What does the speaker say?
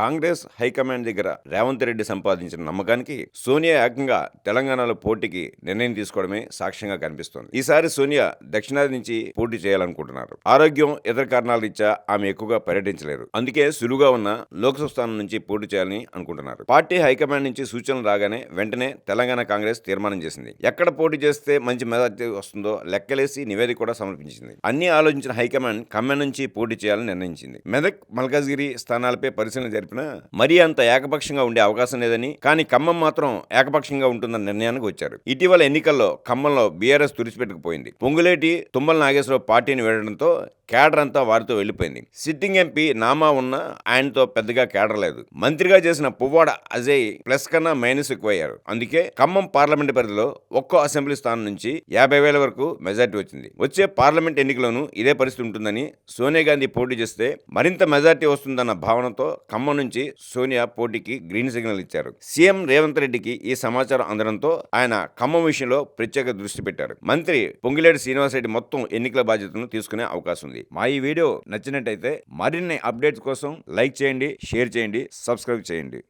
Congress high command దగ్గర రేవంత్ రెడ్డి సంపాదించిన నమ్మకానికి సోనియా ఏకంగా తెలంగాణలో పోటీకి నిర్ణయం తీసుకోవడమే సాక్ష్యంగా కనిపిస్తోంది. ఈసారి సోనియా దక్షిణాది నుంచి పోటీ చేయాలనుకుంటున్నారు. ఆరోగ్యం ఇతర కారణాల రీత్యా ఆమె ఎక్కువగా పర్యటించలేరు. అందుకే సులువుగా ఉన్న లోక్సభ స్థానం నుంచి పోటీ చేయాలని అనుకుంటున్నారు. పార్టీ హైకమాండ్ నుంచి సూచనలు రాగానే వెంటనే తెలంగాణ కాంగ్రెస్ తీర్మానం చేసింది. ఎక్కడ పోటీ చేస్తే మంచి మెజార్టీ వస్తుందో లెక్కలేసి నివేదిక కూడా సమర్పించింది. అన్ని ఆలోచించిన హైకమాండ్ ఖమ్మం నుంచి పోటీ చేయాలని నిర్ణయించింది. మెదక్ మల్కాజ్గిరి స్థానాలపై పరిశీలన జరిపినా మరీ అంత ఏకపక్షంగా ఉండే అవకాశం లేదని కానీ ఖమ్మం మాత్రం ఏకపక్షంగా ఉంటుందన్న నిర్ణయానికి వచ్చారు. ఇటీవల ఎన్నికల్లో ఖమ్మంలో బీఆర్ఎస్ తుడిచిపెట్టుకుపోయింది. పొంగులేటి తుమ్మల నాగేశ్వరరావు పార్టీని వేయడంతో కేడర్ అంతా వారితో వెళ్ళిపోయింది సిట్టింగ్ ఎంపీ నామా ఉన్న ఆయనతో పెద్దగా కేడర్ లేదు. మంత్రిగా చేసిన పువ్వాడ అజయ్ ప్లస్ కన్నా మైనస్ ఎక్కువయ్యారు. అందుకే ఖమ్మం పార్లమెంట్ పరిధిలో ఒక్కో అసెంబ్లీ స్థానం నుంచి యాభై వేల వరకు మెజార్టీ వచ్చింది. వచ్చే పార్లమెంట్ ఎన్నికలోనూ ఇదే పరిస్థితి ఉంటుందని సోనియా గాంధీ పోటీ చేస్తే మరింత మెజార్టీ వస్తుందన్న భావనతో ఖమ్మం నుంచి సోనియా పోటీకి గ్రీన్ సిగ్నల్ ఇచ్చారు. సీఎం రేవంత్ రెడ్డికి ఈ సమాచారం అందడంతో ఆయన ఖమ్మం విషయంలో ప్రత్యేక దృష్టి పెట్టారు. మంత్రి పొంగిలేడు శ్రీనివాసరెడ్డి మొత్తం ఎన్నికల బాధ్యతను తీసుకునే అవకాశం ఉంది. మా ఈ వీడియో నచ్చినట్టయితే మరిన్ని అప్డేట్స్ కోసం లైక్ చేయండి షేర్ చేయండి సబ్స్క్రైబ్ చేయండి.